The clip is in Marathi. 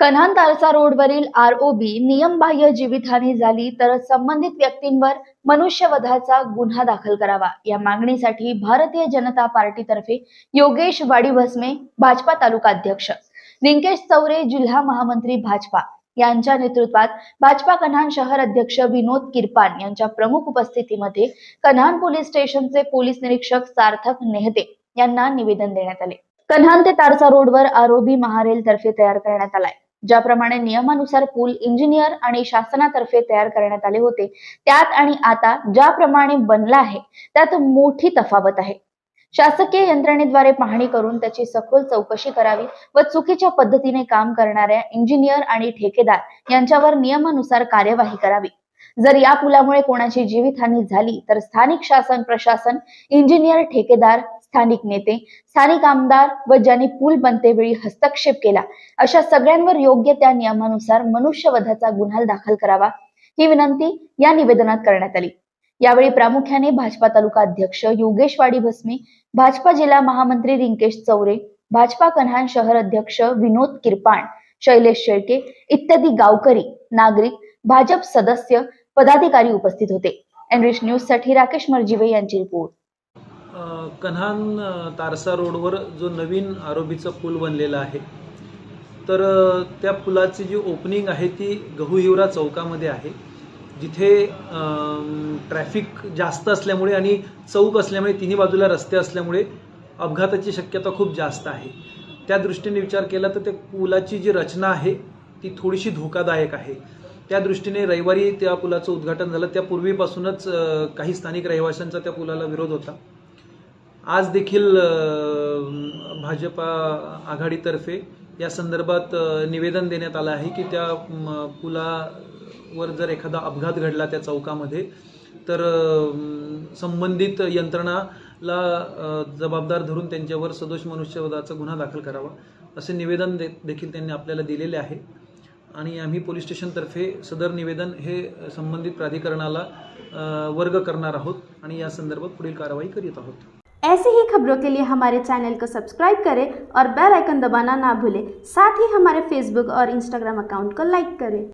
कन्हान तारसा रोडवरील आरओबी नियमबाह्य जीवितहानी झाली तर संबंधित व्यक्तींवर मनुष्यवधाचा गुन्हा दाखल करावा. या मागणीसाठी भारतीय जनता पार्टीतर्फे योगेश वाडीभस्मे भाजपा तालुका अध्यक्ष लिंकेश चौरे जिल्हा महामंत्री भाजपा यांच्या नेतृत्वात भाजपा कन्हान शहर अध्यक्ष विनोद किरपान यांच्या प्रमुख उपस्थितीमध्ये कन्हान पोलीस स्टेशनचे पोलीस निरीक्षक सार्थक नेहते यांना निवेदन देण्यात आले. कन्हान ते तारसा रोडवर आरोबी महारेल तर्फे तयार करण्यात आलाय. ज्याप्रमाणे नियमानुसार पूल इंजिनियर आणि शासनातर्फे तयार करण्यात आले होते. त्यात आणि आता ज्याप्रमाणे बनला आहे त्यात मोठी तफावत आहे. शासकीय यंत्रणेद्वारे पाहणी करून त्याची सखोल चौकशी करावी व चुकीच्या पद्धतीने काम करणाऱ्या इंजिनियर आणि ठेकेदार यांच्यावर नियमानुसार कार्यवाही करावी. जर या पुलामुळे कोणाची जीवितहानी झाली तर स्थानिक शासन प्रशासन इंजिनियर ठेकेदार स्थानिक नेते स्थानिक आमदार व ज्यांनी पूल बनते वेळी हस्तक्षेप केला. अशा सगळ्यांवर योग्य त्या नियमानुसार मनुष्यवधाचा गुन्हा दाखल करावा ही विनंती या निवेदनात करण्यात आली. यावेळी प्रामुख्याने भाजपा तालुका अध्यक्ष योगेश वाडी भस्मे भाजपा जिल्हा महामंत्री रिंकेश चौरे भाजपा कन्हान शहर अध्यक्ष विनोद किरपाण शैलेश शेळके इत्यादी गावकरी नागरिक भाजप सदस्य पदाधिकारी उपस्थित होते. एनरिच न्यूजसाठी राकेश मर्जिवे यांची रिपोर्ट. कन्हान तारसा रोडवर जो नवीन आरोबीचा पूल बनलेला आहे तर त्या पुलाची जी ओपनिंग आहे ती गहू हिवरा चौकामध्ये आहे. जिथे ट्रॅफिक जास्त असल्यामुळे आणि चौक असल्यामुळे तिन्ही बाजूला रस्ते असल्यामुळे अपघाताची शक्यता खूप जास्त आहे. त्या दृष्टीने विचार केला तर त्या पुलाची जी रचना आहे ती थोडीशी धोकादायक आहे. त्या दृष्टीने रविवारी त्या पुलाचं उद्घाटन झालं. त्यापूर्वीपासूनच पूर्वीपासूनच काही स्थानिक रहिवाशांचा त्या पुलाला विरोध होता. आज देखील भाजपा आघाडीतर्फे या संदर्भात निवेदन देण्यात आलं आहे की त्या पुलावर जर एखादा अपघात घडला त्या चौकामध्ये तर संबंधित यंत्रणाला जबाबदार धरून त्यांच्यावर सदोष मनुष्यवधाचा गुन्हा दाखल करावा असे निवेदन दे देखील त्यांनी आपल्याला दिलेले आहे. आणि आम्ही पोलीस स्टेशनतर्फे सदर निवेदन हे संबंधित प्राधिकरणाला वर्ग करणार आहोत आणि या संदर्भात पुढील कारवाई करीत आहोत. ऐसे ही खबरों के लिए हमारे चैनल को सब्सक्राइब करें और बेल आइकन दबाना ना भूलें। साथ ही हमारे फेसबुक और इंस्टाग्राम अकाउंट को लाइक करें।